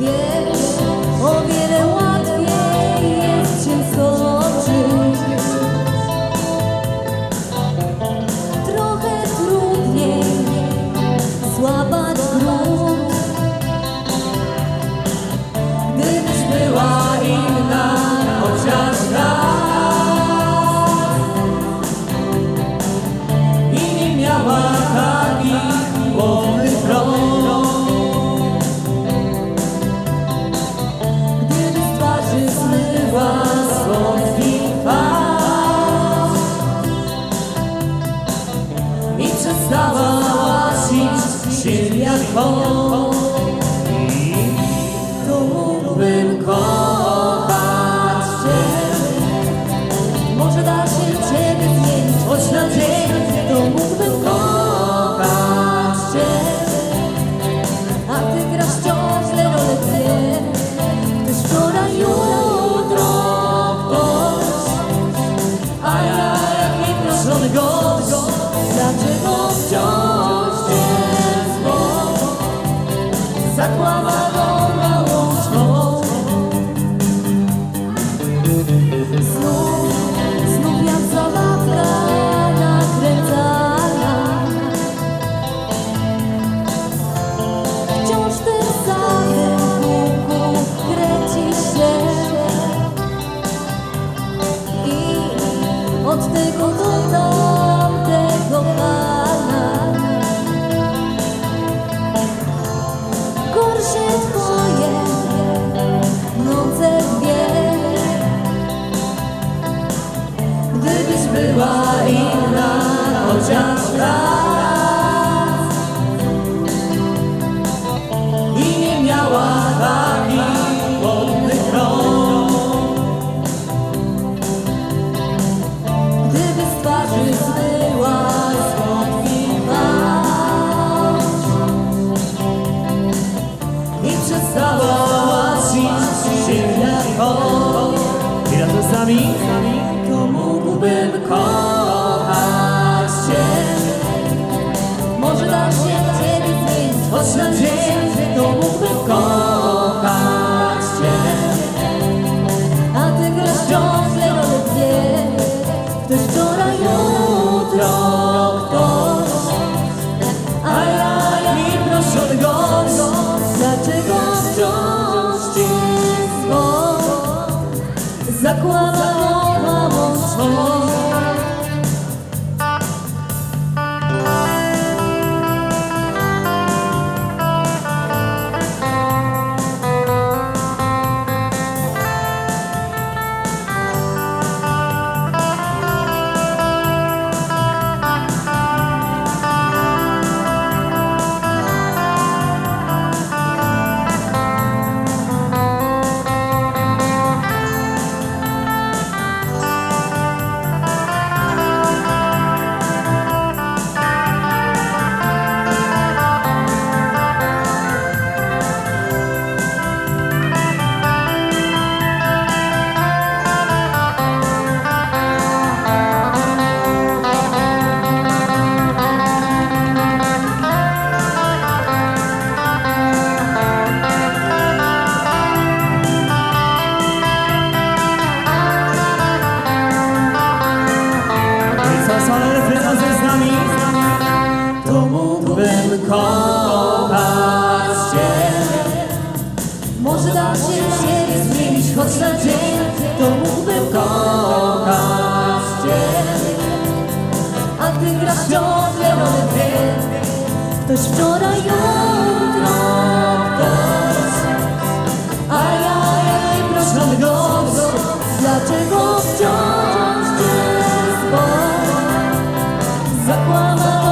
Yeah. Sylwia swą, tu mógłbym kochać Cię. Może da się Ciebie zmienić, choć na Ciebie od tego do tamtego pana. Gorsze twoje noce dwie, gdybyś była inna, chociaż raz. was the day gdy gra ciągle o dwie Ktoś wczoraj, jutro ktoś Ajajaj, proszę gość Dlaczego wciąż cię spać? Zakłamał